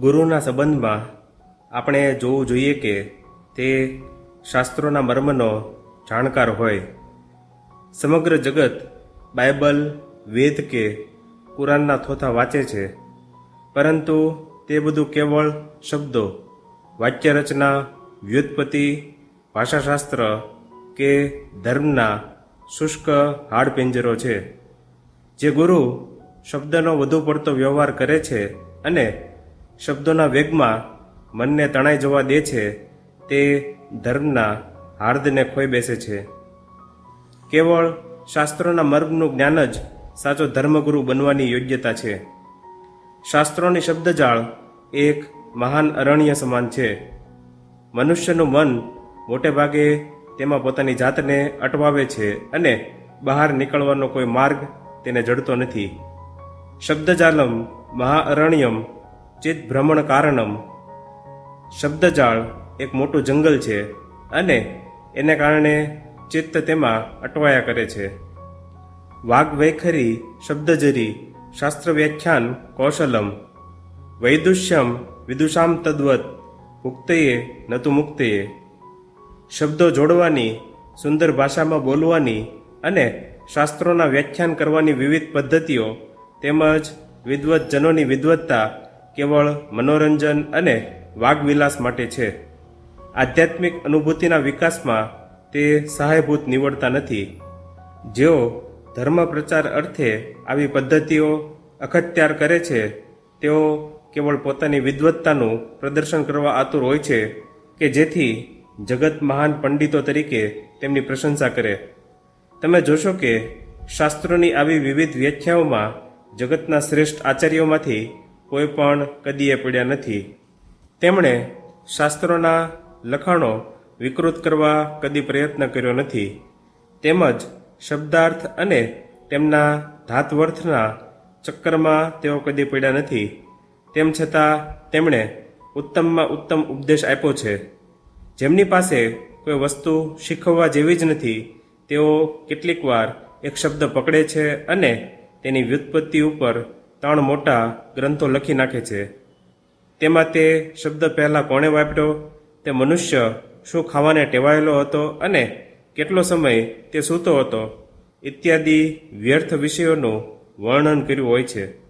ગુરુના સંબંધમાં આપણે જોવું જોઈએ કે તે શાસ્ત્રોના મર્મનો જાણકાર હોય. સમગ્ર જગત બાઇબલ, વેદ કે કુરાનના થોથા વાંચે છે. પરંતુ તે બધું કેવળ શબ્દો, વાક્યરચના, વ્યુત્પત્તિ, ભાષાશાસ્ત્ર કે ધર્મના શુષ્ક હાડપિંજરો છે. જે ગુરુ શબ્દનો વધુ પડતો વ્યવહાર કરે છે અને શબ્દોના વેગમાં મનને તણાઈ જવા દે છે, તે ધર્મના હાર્દને ખોઈ બેસે છે. કેવળ શાસ્ત્રોના મર્મનું જ્ઞાન જ સાચો ધર્મગુરુ બનવાની યોગ્યતા છે. શાસ્ત્રોની શબ્દજાળ એક મહાન અરણ્ય સમાન છે. મનુષ્યનું મન મોટે ભાગે તેમાં પોતાની જાતને અટવાવે છે અને બહાર નીકળવાનો કોઈ માર્ગ તેને જડતો નથી. શબ્દજાલમ મહાઅરણ્યમ ચિત ભ્રમણ કારણમ શબ્દજાળ એક મોટું જંગલ છે અને એને કારણે ચિત્ત તેમાં અટવાયા કરે છે. વાઘ વૈખરી શબ્દજરી શાસ્ત્ર વ્યાખ્યાન કૌશલમ. વૈદુષ્યમ વિદુષામ તદ્વત મુક્તયે નતુ મુક્તયે. શબ્દો જોડવાની, સુંદર ભાષામાં બોલવાની અને શાસ્ત્રોના વ્યાખ્યાન કરવાની વિવિધ પદ્ધતિઓ તેમજ વિદ્વતજનોની વિદ્વત્તા કેવળ મનોરંજન અને વાગવિલાસ માટે છે. આધ્યાત્મિક અનુભૂતિના વિકાસમાં તે સહાયભૂત નીવડતા નથી. જેઓ ધર્મ પ્રચાર અર્થે આવી પદ્ધતિઓ અખત્યાર કરે છે, તેઓ કેવળ પોતાની વિદવત્તાનું પ્રદર્શન કરવા આતુર હોય છે કે જેથી જગત મહાન પંડિતો તરીકે તેમની પ્રશંસા કરે. તમે જોશો કે શાસ્ત્રોની આવી વિવિધ વ્યાખ્યાઓમાં જગતના શ્રેષ્ઠ આચાર્યોમાંથી કોઈ પણ કદીએ પડ્યા નથી. તેમણે શાસ્ત્રોના લખાણો વિકૃત કરવા કદી પ્રયત્ન કર્યો નથી. તેમજ શબ્દાર્થ અને તેમના ધાતવર્થના ચક્કરમાં તેઓ કદી પડ્યા નથી. તેમ છતાં તેમણે ઉત્તમમાં ઉત્તમ ઉપદેશ આપ્યો છે. જેમની પાસે કોઈ વસ્તુ શીખવવા જેવી જ નથી, તેઓ કેટલીક વાર એક શબ્દ પકડે છે અને તેની વ્યુત્પત્તિ ઉપર ત્રણ મોટા ગ્રંથો લખી નાખે છે. તેમાં તે શબ્દ પહેલાં કોણે વાપર્યો? તે મનુષ્ય શું ખાવાને ટેવાયેલો હતો અને કેટલો સમય તે સૂતો હતો? ઇત્યાદિ વ્યર્થ વિષયોનું વર્ણન કર્યું હોય છે.